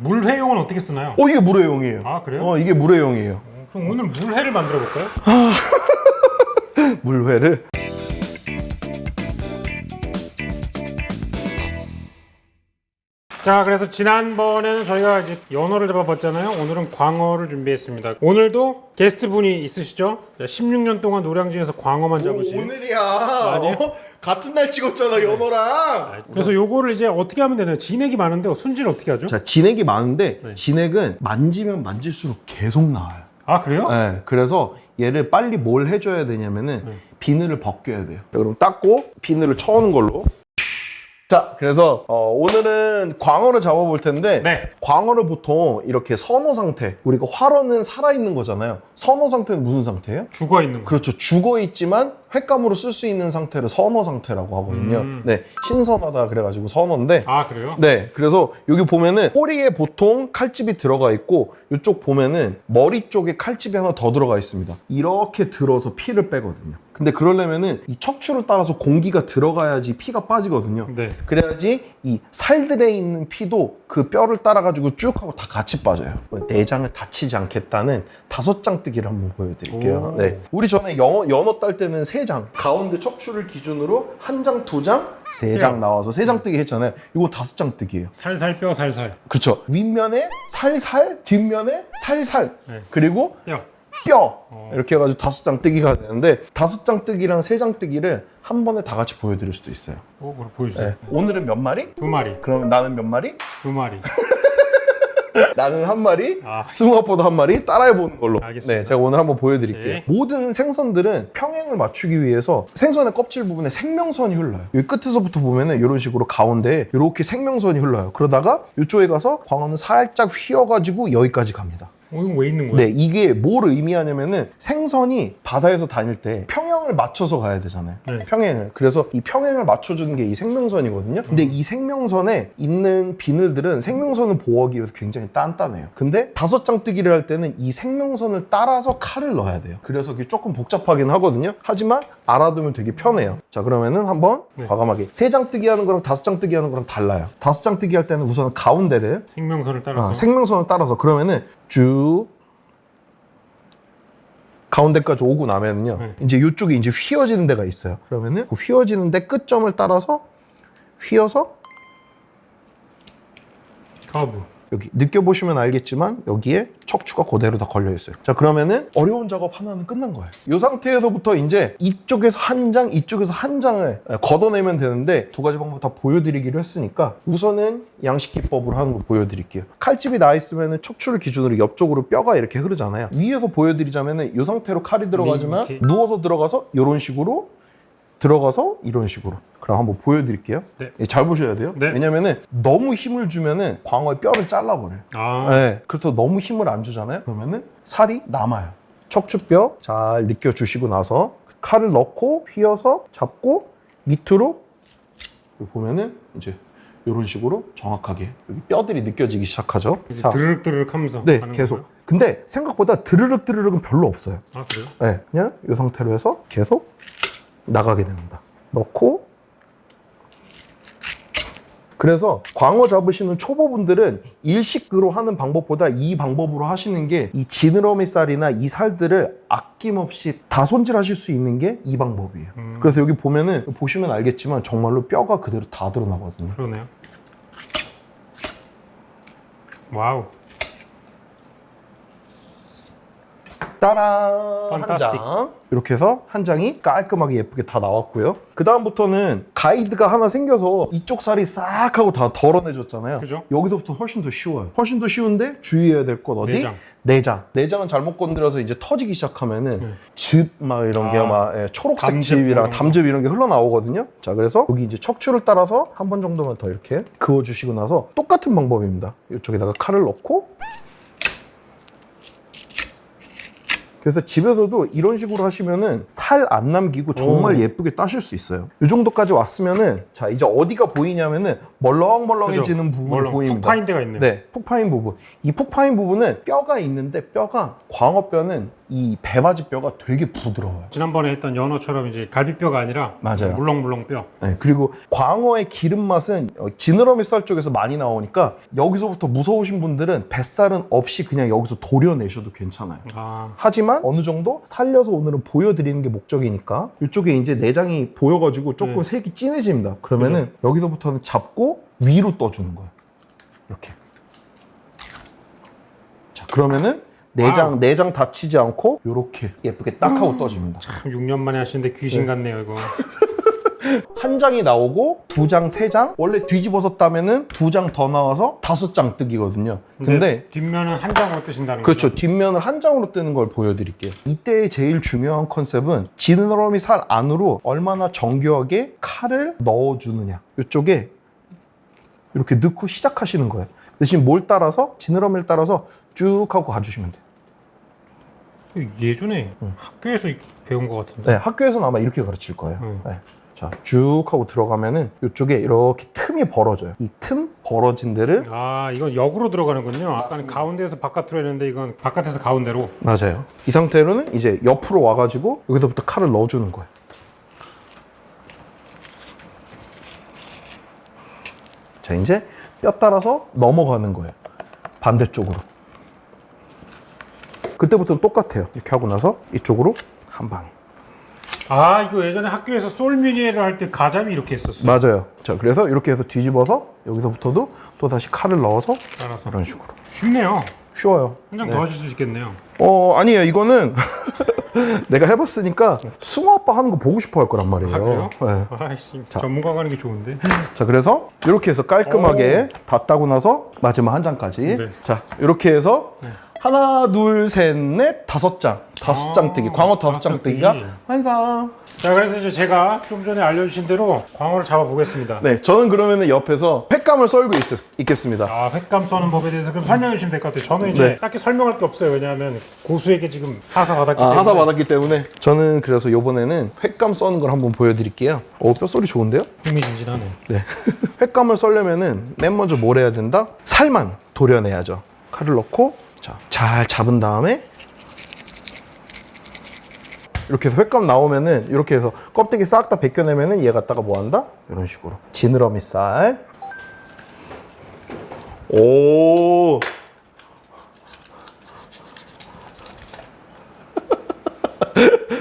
물회용은 어떻게 쓰나요? 어 이게 물회용이에요. 아 그래요? 어 이게 물회용이에요. 어, 그럼 오늘 물회를 만들어 볼까요? 물회를 자 그래서 지난번에는 저희가 이제 연어를 잡아봤잖아요 오늘은 광어를 준비했습니다 오늘도 게스트 분이 있으시죠? 16년 동안 노량진에서 광어만 잡으신 오늘이야. 아니에요? 어? 같은 날 찍었잖아 연어랑. 그래서 요거를 이제 어떻게 하면 되나요? 진액이 많은데 손질 어떻게 하죠? 자 진액이 많은데 네. 진액은 만지면 만질수록 계속 나와요. 아 그래요? 네, 그래서 얘를 빨리 뭘 해줘야 되냐면은 네. 비늘을 벗겨야 돼요. 자, 그럼 닦고 비늘을 쳐오는 걸로. 자, 그래서 어, 오늘은 광어를 잡아볼 텐데 네. 광어를 보통 이렇게 선어 상태, 우리가 활어는 살아있는 거잖아요. 선어 상태는 무슨 상태예요? 죽어 있는 거 그렇죠. 죽어 있지만 횟감으로 쓸 수 있는 상태를 선어 상태라고 하거든요. 음. 네, 신선하다 그래가지고 선어인데 아 그래요? 네, 그래서 여기 보면은 꼬리에 보통 칼집이 들어가 있고 이쪽 보면은 머리 쪽에 칼집이 하나 더 들어가 있습니다. 이렇게 들어서 피를 빼거든요. 근데 그러려면은 이 척추를 따라서 공기가 들어가야지 피가 빠지거든요. 네 그래야지 이 살들에 있는 피도 그 뼈를 따라가지고 쭉 하고 다 같이 빠져요. 내장을 다치지 않겠다는 다섯 장 뜨기를 한번 보여드릴게요. 오. 네. 우리 전에 영어, 연어 딸 때는 세 장, 가운데 척추를 기준으로 한 장, 두 장, 세장 뼈. 나와서 세 장 뜨기 했잖아요. 이거 다섯 장 뜨기예요. 살살 뼈 살살 그렇죠. 윗면에 살살, 뒷면에 살살, 네. 그리고 뼈 뼈 어. 이렇게 해가지고 다섯 장 뜨기가 되는데 다섯 장 뜨기랑 세 장 뜨기를 한 번에 다 같이 보여드릴 수도 있어요. 어, 그럼 보여주세요 네. 오늘은 몇 마리? 두 마리 그러면 나는 몇 마리? 두 마리 나는 한 마리, 아 스무업보다 한 마리 따라해 보는 걸로. 알겠습니다. 네, 제가 오늘 한번 보여드릴게요. 네. 모든 생선들은 평행을 맞추기 위해서 생선의 껍질 부분에 생명선이 흘러요. 여기 끝에서부터 보면은 이런 식으로 가운데 이렇게 생명선이 흘러요. 그러다가 이쪽에 가서 광어는 살짝 휘어가지고 여기까지 갑니다. 어, 이건 왜 있는 거예요? 네, 이게 뭘 의미하냐면은 생선이 바다에서 다닐 때 평 형을 맞춰서 가야 되잖아요. 네. 평행을. 그래서 이 평행을 맞춰주는 게 이 생명선이거든요. 근데 이 생명선에 있는 비늘들은 생명선을 보호하기 위해서 굉장히 단단해요. 근데 다섯 장 뜨기를 할 때는 이 생명선을 따라서 칼을 넣어야 돼요. 그래서 그게 조금 복잡하긴 하거든요. 하지만 알아두면 되게 편해요. 자, 그러면은 한번 네. 과감하게 세 장 뜨기 하는 거랑 다섯 장 뜨기 하는 거랑 달라요. 다섯 장 뜨기 할 때는 우선 가운데를 생명선을 따라서 아, 생명선을 따라서 그러면은 쭉 가운데까지 오고 나면은요 네. 이제 이쪽이 이제 휘어지는 데가 있어요 그러면은 그 휘어지는 데 끝점을 따라서 휘어서 커브 여기 느껴보시면 알겠지만 여기에 척추가 그대로 다 걸려 있어요. 자 그러면은 어려운 작업 하나는 끝난 거예요. 이 상태에서부터 이제 이쪽에서 한 장 이쪽에서 한 장을 걷어내면 되는데 두 가지 방법 다 보여드리기로 했으니까 우선은 양식 기법으로 하는 거 보여드릴게요. 칼집이 나 있으면은 척추를 기준으로 옆쪽으로 뼈가 이렇게 흐르잖아요. 위에서 보여드리자면은 이 상태로 칼이 들어가지만 이렇게. 누워서 들어가서 이런 식으로 들어가서 이런 식으로 그럼 한번 보여드릴게요 네. 예, 잘 보셔야 돼요 네. 왜냐면은 너무 힘을 주면은 광어의 뼈를 잘라버려요 아 네, 그래서 너무 힘을 안 주잖아요. 그러면은 살이 남아요. 척추뼈 잘 느껴주시고 나서 칼을 넣고 휘어서 잡고 밑으로 여기 보면은 이제 이런 식으로 정확하게 여기 뼈들이 느껴지기 시작하죠. 이제 자, 드르륵 드르륵 하면서 네, 계속. 건가요? 근데 생각보다 드르륵 드르륵은 별로 없어요. 아 그래요? 네, 그냥 이 상태로 해서 계속 나가게 됩니다. 넣고 그래서 광어 잡으시는 초보분들은 일식으로 하는 방법보다 이 방법으로 하시는 게 이 지느러미 살이나 이 살들을 아낌없이 다 손질하실 수 있는 게 이 방법이에요. 음. 그래서 여기 보면은 보시면 알겠지만 정말로 뼈가 그대로 다 드러나거든요. 그러네요 와우 따란 한 판타스틱. 장. 이렇게 해서 한 장이 깔끔하게 예쁘게 다 나왔고요. 그 다음부터는 가이드가 하나 생겨서 이쪽 살이 싹 하고 다 덜어내줬잖아요. 그죠? 여기서부터 훨씬 더 쉬워요. 훨씬 더 쉬운데 주의해야 될것 어디? 내장. 내장. 내장은 잘못 건드려서 이제 터지기 시작하면은 네. 즙막 이런 게 아, 막 예, 초록색 즙이랑 이런 거. 담즙 이런 게 흘러나오거든요. 자, 그래서 여기 이제 척추를 따라서 한 번 정도만 더 이렇게 그어주시고 나서 똑같은 방법입니다. 이쪽에다가 칼을 넣고 그래서 집에서도 이런 식으로 하시면은 살 안 남기고 정말 오. 예쁘게 따실 수 있어요. 이 정도까지 왔으면은 자 이제 어디가 보이냐면은 멀렁멀렁해지는 부분이 물론 보입니다. 푹 파인 데가 있네요 네, 푹 파인 부분. 이 푹 파인 부분은 뼈가 있는데 뼈가 광어뼈는 이 배바지 뼈가 되게 부드러워요. 지난번에 했던 연어처럼 이제 갈비뼈가 아니라 맞아요. 물렁물렁 뼈. 네, 그리고 광어의 기름 맛은 어, 지느러미 살 쪽에서 많이 나오니까 여기서부터 무서우신 분들은 뱃살은 없이 그냥 여기서 도려내셔도 괜찮아요. 아, 하지만 어느 정도 살려서 오늘은 보여드리는 게 목적이니까 이쪽에 이제 내장이 보여가지고 조금 네. 색이 진해집니다. 그러면은 여기서부터는 잡고 위로 떠주는 거예요. 이렇게. 자 그러면은 내장. 내장 다치지 않고 이렇게 예쁘게 딱 하고 떠집니다. 참 6년 만에 하시는데 귀신 같네요 이거. 한 장이 나오고 두 장, 세 장. 원래 뒤집어서 따면은 두 장 더 나와서 다섯 장 뜨기거든요. 근데 뒷면은 한 장으로 뜨신다는 그렇죠. 뒷면을 한 장으로 뜨는 걸 보여드릴게요. 이때의 제일 중요한 컨셉은 지느러미 살 안으로 얼마나 정교하게 칼을 넣어주느냐. 이쪽에 이렇게 넣고 시작하시는 거예요. 대신 뭘 따라서 지느러미를 따라서 쭉 하고 가주시면 돼요. 예전에 학교에서 배운 것 같은데. 네, 학교에서는 아마 이렇게 가르칠 거예요. 음. 네. 자, 쭉 하고 들어가면은 이쪽에 이렇게 틈이 벌어져요. 이 틈 벌어진 데를 아 이건 역으로 들어가는군요. 아까는 가운데에서 바깥으로 했는데 이건 바깥에서 가운데로. 맞아요. 이 상태로는 이제 옆으로 와가지고 여기서부터 칼을 넣어주는 거예요. 자, 이제 뼈 따라서 넘어가는 거예요. 반대쪽으로. 그때부터는 똑같아요. 이렇게 하고 나서 이쪽으로 한 방에. 아 이거 예전에 학교에서 솔미니에를 할 때 가자미 이렇게 했었어. 요 맞아요. 자, 그래서 이렇게 해서 뒤집어서 여기서부터도 또 다시 칼을 넣어서 따라서 이런 식으로. 쉽네요. 쉬워요. 한장 네. 더 하실 수 있겠네요. 어, 아니에요. 이거는 내가 해봤으니까 승호 아빠 하는 거 보고 싶어 할 거란 말이에요. 아? 네. 아이씨 전문가가 하는 게 좋은데. 자 그래서 이렇게 해서 깔끔하게 다 따고 나서 마지막 한 장까지 네. 자 이렇게 해서 하나 둘 셋 넷 다섯 장 다섯 아, 장 뜨기 광어 다섯 다섯 장장 뜨기가 뜨기. 완성 자 그래서 이제 제가 좀 전에 알려주신 대로 광어를 잡아보겠습니다. 네 저는 그러면은 옆에서 횟감을 썰고 있, 겠습니다 아 횟감 써는 법에 대해서 그럼 설명해 주시면 될 것 같아요. 저는 이제 네. 딱히 설명할 게 없어요. 왜냐하면 고수에게 지금 하사 받았기 아, 때문에. 하사 받았기 때문에 저는 그래서 요번에는 횟감 써는 걸 한번 보여드릴게요 오 뼈소리 좋은데요? 흥미진진하네. 네 횟감을 썰려면은 맨 먼저 뭘 해야 된다? 살만 도려내야죠 칼을 넣고 자, 잘 잡은 다음에 이렇게 해서 횟감 나오면은 이렇게 해서 껍데기 싹 다 벗겨내면은 얘 갖다가 뭐 한다? 이런 식으로 지느러미 살. 오.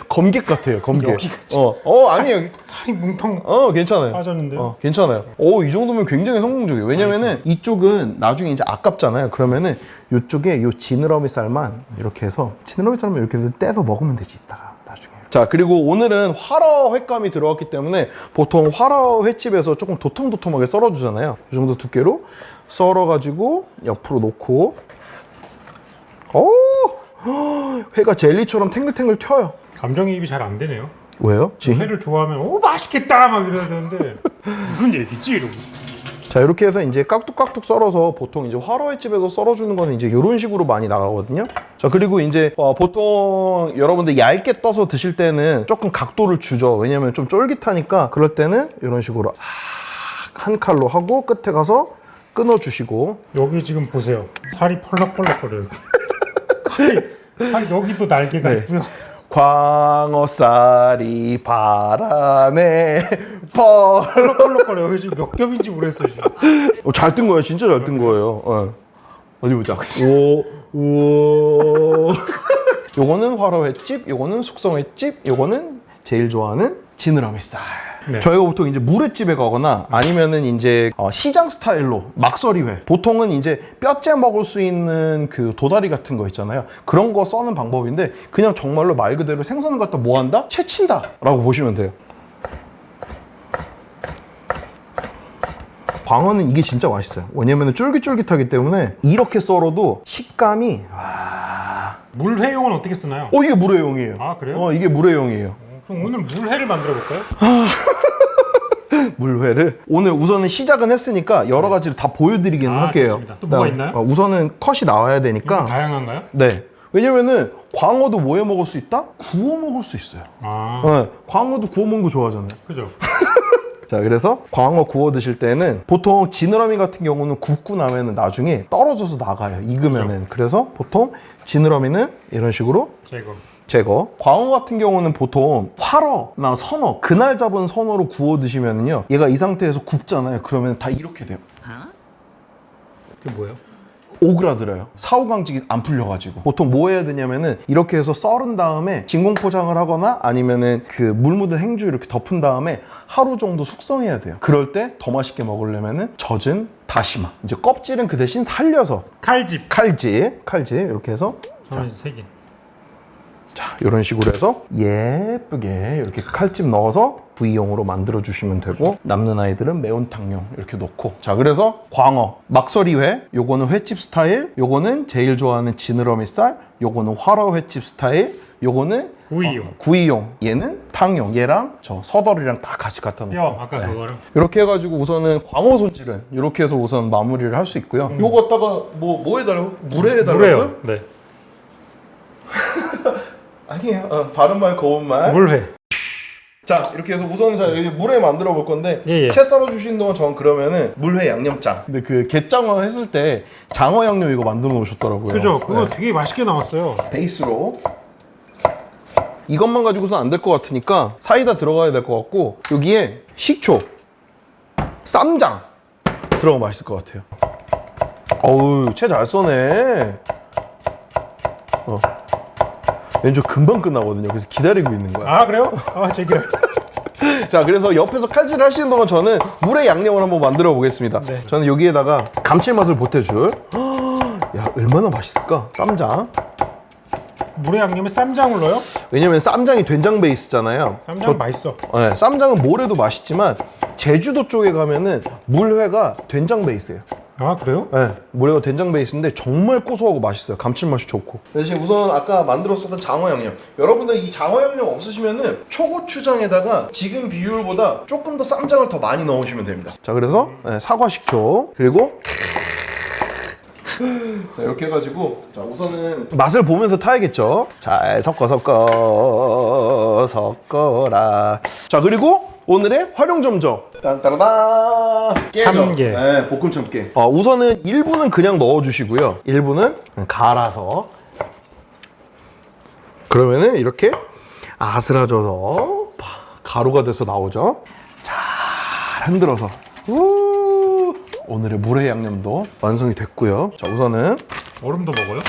검객 같아요, 검객. 어, 어 아니에요. 살이 뭉텅 어, 괜찮아요. 빠졌는데요. 어, 괜찮아요. 오, 이 정도면 굉장히 성공적이에요. 왜냐면은 이쪽은 나중에 이제 아깝잖아요. 그러면은 이쪽에 요 지느러미 살만 이렇게 해서 지느러미 살만 이렇게 해서 떼서 먹으면 되지, 이따가 나중에. 자, 그리고 오늘은 화러 횟감이 들어갔기 때문에 보통 화러 횟집에서 조금 도톰도톰하게 썰어주잖아요. 이 정도 두께로 썰어가지고 옆으로 놓고 오! 회가 젤리처럼 탱글탱글 튀어요. 감정이입이 잘 안 되네요. 왜요? 지금 회를 좋아하면 오 맛있겠다 막 이래야 되는데 무슨 얘기지 이러고. 자 이렇게 해서 이제 깍둑깍둑 썰어서 보통 이제 화로회집에서 썰어주는 거는 이제 이런 식으로 많이 나가거든요. 자 그리고 이제 어, 보통 여러분들 얇게 떠서 드실 때는 조금 각도를 주죠. 왜냐면 좀 쫄깃하니까 그럴 때는 이런 식으로 싹한 칼로 하고 끝에 가서 끊어주시고 여기 지금 보세요. 살이 펄럭펄럭거려요. 칼이, 칼 여기도 날개가 네. 있고요. 광어살이 바람에 펄. 펄럭펄럭거려요. 여기 지금 몇 겹인지 모르겠어요. 지금. 어, 잘뜬 거예요. 진짜 잘 뜬 거예요. 어. 어디 보자. 오, 오. 요거는 화로 횟집, 요거는 숙성 횟집, 요거는 제일 좋아하는 지느러미 살. 네. 저희가 보통 이제 물회집에 가거나 아니면은 이제 어, 시장 스타일로 막설이회. 보통은 이제 뼈째 먹을 수 있는 그 도다리 같은 거 있잖아요. 그런 거 써는 방법인데 그냥 정말로 말 그대로 생선을 갖다 뭐 한다? 채친다 라고 보시면 돼요. 광어는 이게 진짜 맛있어요. 왜냐면 쫄깃쫄깃하기 때문에 이렇게 썰어도 식감이 와. 물회용은 어떻게 쓰나요? 어 이게 물회용이에요. 아, 그래요? 어 이게 물회용이에요. 그럼 오늘 물회를 만들어 볼까요? 물회를 오늘 우선은 시작은 했으니까 여러 가지를 다 보여드리기는 아, 할게요. 좋습니다. 또 뭐가 그다음에, 있나요? 어, 우선은 컷이 나와야 되니까. 다양한가요? 네. 왜냐면은 광어도 뭐해 먹을 수 있다? 구워 먹을 수 있어요. 아 네. 광어도 구워 먹는 거 좋아하잖아요. 그죠. 자, 그래서 광어 구워 드실 때는 보통 지느러미 같은 경우는 굽고 나면은 나중에 떨어져서 나가요. 익으면은. 그래서 보통 지느러미는 이런 식으로 제거. 제거. 광어 같은 경우는 보통 활어나 선어, 그날 잡은 선어로 구워 드시면은요. 얘가 이 상태에서 굽잖아요. 그러면 다 이렇게 돼요. 그게 뭐예요? 오그라들어요. 사후강직이 안 풀려가지고. 보통 뭐 해야 되냐면은 이렇게 해서 썰은 다음에 진공 포장을 하거나 아니면은 그 물 묻은 행주 이렇게 덮은 다음에 하루 정도 숙성해야 돼요. 그럴 때 더 맛있게 먹으려면은 젖은 다시마. 이제 껍질은 그 대신 살려서 칼집. 칼집, 칼집 이렇게 해서 저는 세 개. 자, 이런 식으로 해서 예쁘게 이렇게 칼집 넣어서 부위용으로 만들어 주시면 되고 남는 아이들은 매운탕용 이렇게 넣고 자, 그래서 광어, 막서리회, 요거는 횟집 스타일, 요거는 제일 좋아하는 지느러미살, 요거는 화로 횟집 스타일, 요거는 구이용. 구이용, 얘는 탕용, 얘랑 저 서덜이랑 다 같이 갖다 놓고 뼈 아까 네. 그거랑. 이렇게 해가지고 우선은 광어 손질은 이렇게 해서 우선 마무리를 할 수 있고요. 요거 갖다가 뭐, 뭐 해달라고? 물에 해달라고요? 물회요. 네. 아니에요. 어, 바른 말 고운 말. 물회. 자 이렇게 해서 우선 자 여기 물회 만들어 볼 건데 예, 예. 채 썰어 주신 동안 전 그러면은 물회 양념장. 근데 그 게장어 했을 때 장어 양념 이거 만들어 놓으셨더라고요. 그죠? 그거 네. 되게 맛있게 나왔어요. 베이스로 이것만 가지고선 안 될 것 같으니까 사이다 들어가야 될 것 같고 여기에 식초, 쌈장 들어가면 맛있을 것 같아요. 어우 채 잘 써네. 어. 왠지 금방 끝나거든요. 그래서 기다리고 있는 거야. 아 그래요? 아 제기라. 자, 그래서 옆에서 칼질을 하시는 동안 저는 물에 양념을 한번 만들어 보겠습니다. 네. 저는 여기에다가 감칠맛을 보태줄. 야, 얼마나 맛있을까? 쌈장. 물회 양념에 쌈장을 넣어요? 왜냐면 쌈장이 된장 베이스잖아요. 쌈장 맛있어. 네, 쌈장은 뭐래도 맛있지만 제주도 쪽에 가면은 물회가 된장 베이스예요. 아 그래요? 네, 물회가 된장 베이스인데 정말 고소하고 맛있어요. 감칠맛이 좋고. 대신 우선 아까 만들었었던 장어 양념. 여러분들 이 장어 양념 없으시면은 초고추장에다가 지금 비율보다 조금 더 쌈장을 더 많이 넣으시면 됩니다. 자, 그래서 네, 사과 식초 그리고 자, 이렇게 해가지고 자 우선은 맛을 보면서 타야겠죠. 잘 섞어 섞어 섞어라. 자 그리고 오늘의 활용 점정 딴따라다 깨죠. 참깨. 네, 볶음 참깨. 어, 우선은 1분은 그냥 넣어주시고요. 1분은 갈아서 그러면은 이렇게 아스라져서 가루가 돼서 나오죠. 잘 흔들어서 우 오늘의 물회 양념도 완성이 됐고요. 자 우선은 얼음도 먹어요?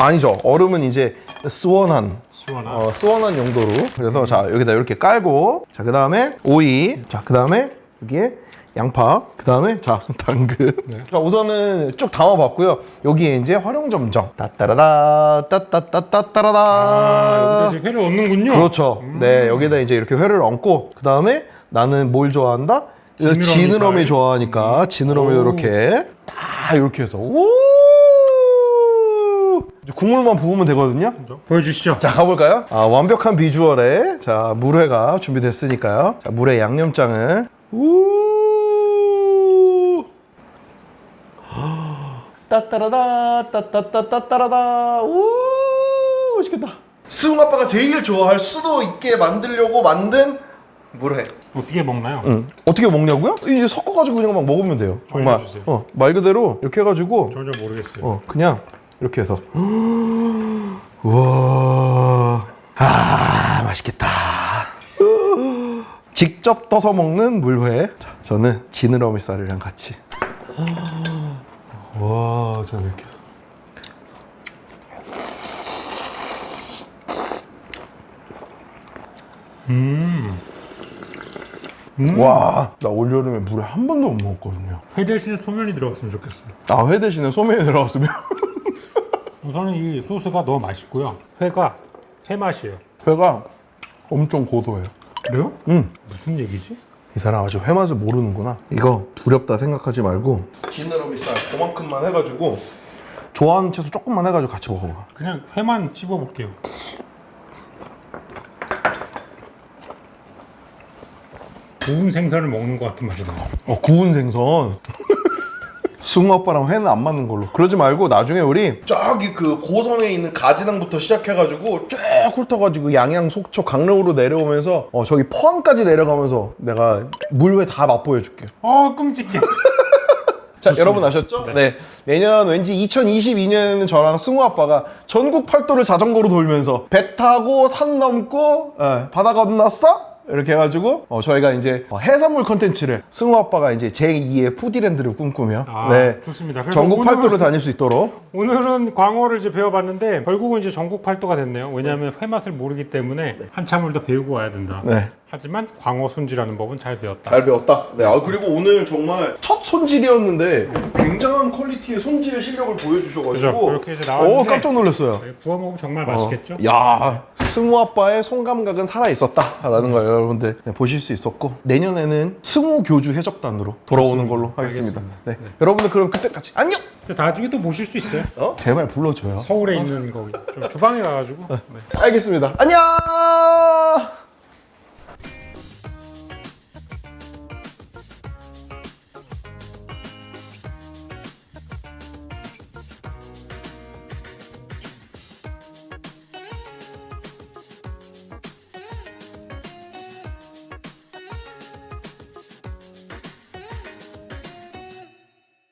아니죠. 얼음은 이제 스원한 시원한. 어, 스원한 용도로. 그래서 자 여기다 이렇게 깔고 자 그 다음에 오이. 자 그 다음에 여기에 양파. 그 다음에 자 당근. 자 우선은 쭉 담아봤고요. 여기에 이제 활용점정. 따따라다 따따따따따라다. 아 여기다 이제 회를 얻는군요. 그렇죠. 네, 여기다 이제 이렇게 회를 얹고 그 다음에 나는 뭘 좋아한다? 지느러미 지느러미 살. 좋아하니까 지느러미 오. 이렇게 다 이렇게 해서 오 국물만 부으면 되거든요. 그죠? 보여주시죠. 자 가볼까요? 아, 완벽한 비주얼에 자 물회가 준비됐으니까요. 자 물회 양념장을 우 따따라다 따따따따따라다 우 맛있겠다. 수웅 아빠가 제일 좋아할 수도 있게 만들려고 만든 물회. 어떻게 먹나요? 응. 어떻게 먹냐고요? 이제 섞어가지고 그냥 막 먹으면 돼요. 정말. 알려주세요. 어, 말 그대로 이렇게 해가지고 전혀 모르겠어요. 어, 그냥 이렇게 해서. 우와. 아, 맛있겠다. 직접 떠서 먹는 물회. 자, 저는 지느러미 쌀이랑 같이. 와, 저는 이렇게 해서. 음. 와, 나 올여름에 물회 한 번도 못 먹었거든요. 회 대신에 소면이 들어갔으면 좋겠어요. 아, 회 대신에 소면이 들어갔으면. 우선은 이 소스가 너무 맛있고요. 회가 회 맛이에요. 회가 엄청 고소해요. 그래요? 음. 무슨 얘기지? 이 사람 아직 회 맛을 모르는구나. 이거 두렵다 생각하지 말고 지느러미 쌀 그만큼만 해가지고 좋아하는 채소 조금만 해가지고 같이 먹어봐. 그냥 회만 찝어볼게요. 구운 생선을 먹는 것 같은 맛이 나요. 어 구운 생선. 승우 아빠랑 회는 안 맞는 걸로. 그러지 말고 나중에 우리 저기 그 고성에 있는 가지당부터 시작해가지고 쭉 훑어가지고 양양, 속초, 강릉으로 내려오면서 어 저기 포항까지 내려가면서 내가 물회 다 맛보여줄게. 어 끔찍해. 자, 여러분 아셨죠? 네. 내년 왠지 2022년에는 저랑 승우 아빠가 전국 팔도를 자전거로 돌면서 배 타고 산 넘고 예, 바다 건넜어? 이렇게 해가지고 어, 저희가 이제 어, 해산물 컨텐츠를 승우 아빠가 이제 제2의 푸디랜드를 꿈꾸며 아, 네. 좋습니다. 그래서 전국 오늘은- 팔도를 다닐 수 있도록 오늘은 광어를 이제 배워봤는데 결국은 이제 전국 팔도가 됐네요. 왜냐하면 회 맛을 모르기 때문에 한참을 더 배우고 와야 된다. 네. 하지만 광어 손질하는 법은 잘 배웠다. 잘 배웠다. 네. 아, 그리고 오늘 정말 첫 손질이었는데 굉장한 퀄리티의 손질 실력을 그죠? 보여주셔가지고 그렇게 이제 나왔는데 오 깜짝 놀랐어요. 구워 먹으면 정말 맛있겠죠? 어, 야, 승우 아빠의 손 감각은 살아 있었다라는 걸 여러분들 네, 보실 수 있었고 내년에는 승우 교주 해적단으로 돌아오는 걸로 하겠습니다. 네. 여러분들 그럼 그때까지 안녕. 근데 나중에 또 모실 수 있어요. 어? 제발 불러줘요. 서울에 있는 거기 좀 주방에 가가지고. 네. 알겠습니다. 안녕.